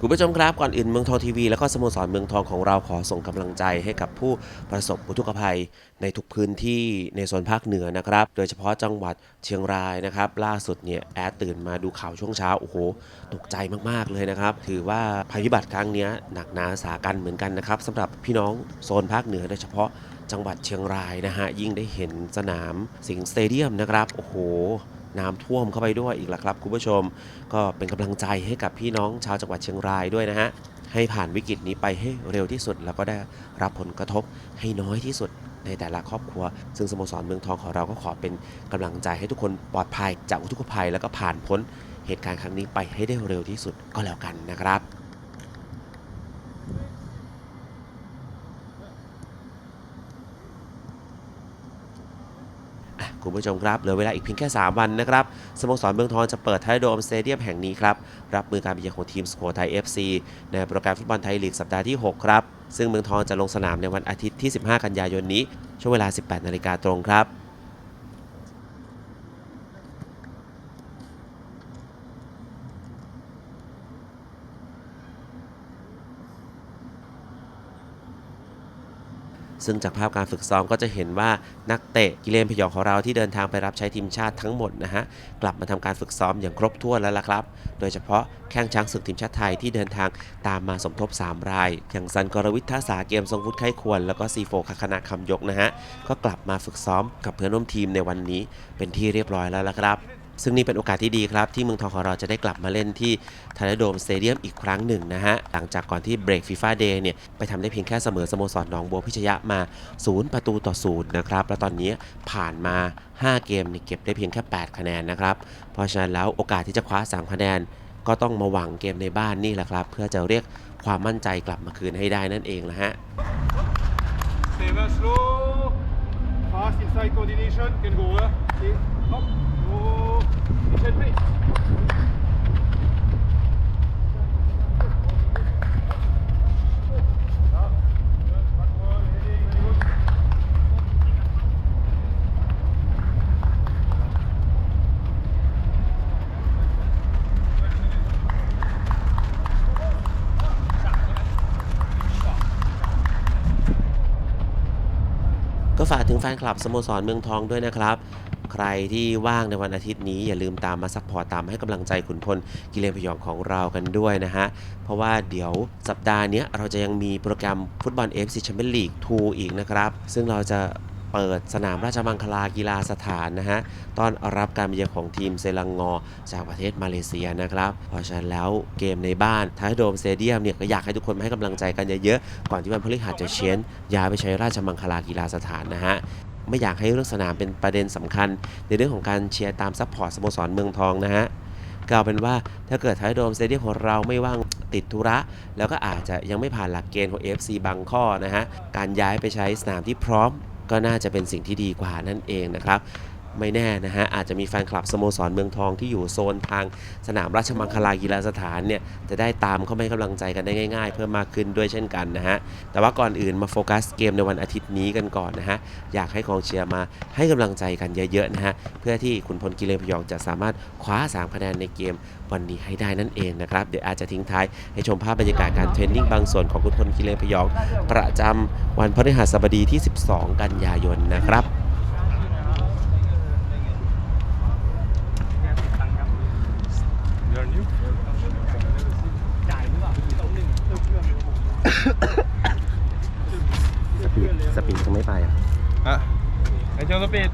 คุณผู้ชมครับก่อนอื่นเมืองทองทีวี แล้วก็สโมสรเมืองทองของเราขอส่งกำลังใจให้กับผู้ประสบอุทกภัยในทุกพื้นที่ในโซนภาคเหนือนะครับ โดยเฉพาะจังหวัดเชียงรายนะครับ ล่าสุดเนี่ยแอดตื่นมาดูข่าวช่วงเช้าโอ้โหตกใจมากๆเลยนะครับ ถือว่าภัยพิบัติครั้งนี้หนักหนาสากันเหมือนกันนะครับสำหรับพี่น้องโซนภาคเหนือโดยเฉพาะจังหวัดเชียงรายนะฮะยิ่งได้เห็นสนามสิงสเตเดียมนะครับโอ้โห น้ำท่วมเข้าไปด้วยอีกแล้วครับคุณผู้ชม ก็เป็นกำลังใจให้กับพี่น้องชาวจังหวัดเชียงรายด้วยนะฮะให้ผ่านวิกฤตนี้ไปให้เร็วที่สุด แล้วก็ได้รับผลกระทบให้น้อยที่สุดในแต่ละครอบครัว ซึ่งสโมสรเมืองทองของเราก็ขอเป็นกำลังใจให้ทุกคนปลอดภัยจากอุทกภัย แล้วก็ผ่านพ้นเหตุการณ์ครั้งนี้ไปให้ได้เร็วที่สุดก็แล้วกันนะครับ คุณผู้ชมครับเหลือเวลาอีกเพียงแค่ 3 วันนะครับสโมสรเมืองทองจะเปิดไทยโดมสเตเดียมแห่งนี้ครับรับมือการมาเยือนของทีมสโคไทย FC ในโปรแกรมฟุตบอลไทยลีกสัปดาห์ที่ 6 ครับ ซึ่งเมืองทองจะลงสนามในวันอาทิตย์ที่ 15 กันยายนนี้ช่วงเวลา 18 นาฬิกาตรงครับ ซึ่งจากภาพการฝึกซ้อมก็จะเห็นว่านักเตะกิเลนพยองของเราที่เดินทางไปรับใช้ทีมชาติทั้งหมดนะฮะกลับมาทำการฝึกซ้อมอย่างครบถ้วนแล้วล่ะครับ โดยเฉพาะแข้งช้างศึกทีมชาติไทยที่เดินทางตามมาสมทบ 3 ราย อย่างซันกรวิทย์ท่าสาเกมทรงวุฒิไข้ควร แล้วก็ซีโฟคคณะคำยกนะฮะก็กลับมาฝึกซ้อมกับเพื่อนร่วมทีมในวันนี้เป็นที่เรียบร้อยแล้วล่ะครับ ซึ่งนี่เป็นโอกาสที่ดีครับ ที่เมืองทองของเราจะได้กลับมาเล่นที่ทาราโดมสเตเดียมอีกครั้งหนึ่งนะฮะ หลังจากก่อนที่เบรกฟีฟ่าเดย์เนี่ย ไปทำได้เพียงแค่เสมอสโมสรหนองบัวพิชยะมา 0 ประตูต่อ0นะครับ แล้วตอนนี้ผ่านมา 5 เกมเนี่ยเก็บได้เพียงแค่ 8 คะแนนนะครับ เพราะฉะนั้นแล้วโอกาสที่จะคว้า 3 คะแนน ก็ต้องมาหวังเกมในบ้านนี่แหละครับ เพื่อจะเรียกความมั่นใจกลับมาคืนให้ได้นั่นเองละฮะ Stay very slow. Fast inside coordination. Can go. Uh. See. Up. Go. ก็ฝากถึงแฟนคลับสโมสรเมืองทองด้วยนะครับ ใครที่ว่างในวันอาทิตย์นี้อย่าลืมตามมาซัพพอร์ตตามให้กำลังใจขุนพลกิเลนพยองของเรากันด้วยนะฮะ เพราะว่าเดี๋ยวสัปดาห์เนี้ยเราจะยังมีโปรแกรมฟุตบอล FC Champions League 2 อีกนะครับ ซึ่งเราจะเปิดสนามราชมังคลากีฬาสถานนะฮะ ต้อนรับการมาเยือนของทีมเซลังงอ จากประเทศมาเลเซียนะครับ เพราะฉะนั้นแล้วเกมในบ้านท้ายโดมสเตเดียมเนี่ยก็อยากให้ทุกคนมาให้กำลังใจกันเยอะๆ ก่อนที่วันพฤหัสจะเชนย้ายไปใช้ราชมังคลากีฬาสถานนะฮะ ไม่อยากให้เรื่องสนามเป็นประเด็นสำคัญ ในเรื่องของการเชียร์ตามซัพพอร์ตสโมสรเมืองทองนะฮะกล่าวเป็นว่าถ้าเกิดไทยโดมสเตเดียมของเราไม่ว่างติดธุระ แล้วก็อาจจะยังไม่ผ่านหลักเกณฑ์ของ FC บางข้อนะฮะการย้ายไปใช้สนามที่พร้อมก็น่าจะเป็นสิ่งที่ดีกว่านั่นเองนะครับ ไม่แน่นะฮะ อาจจะมีแฟนคลับสโมสรเมืองทองที่อยู่โซนทางสนามราชมังคลากีฬาสถานเนี่ย จะได้ตามเข้ามาให้กำลังใจกันได้ง่ายๆ เพิ่มมากขึ้นด้วยเช่นกันนะฮะ แต่ว่าก่อนอื่นมาโฟกัสเกมในวันอาทิตย์นี้กันก่อนนะฮะ อยากให้กองเชียร์มาให้กำลังใจกันเยอะๆนะฮะ เพื่อที่ขุนพลกิเลนพยองจะสามารถคว้า 3 คะแนนในเกมวันนี้ให้ได้นั่นเองนะครับ เดี๋ยวอาจจะทิ้งท้ายให้ชมภาพบรรยากาศการเทรนนิ่งบางส่วนของขุนพลกิเลนพยอง ประจำวันพฤหัสบดีที่ 12 กันยายนนะครับ สปีดก็ไม่ไปอะอะไอ้โชว์สปีด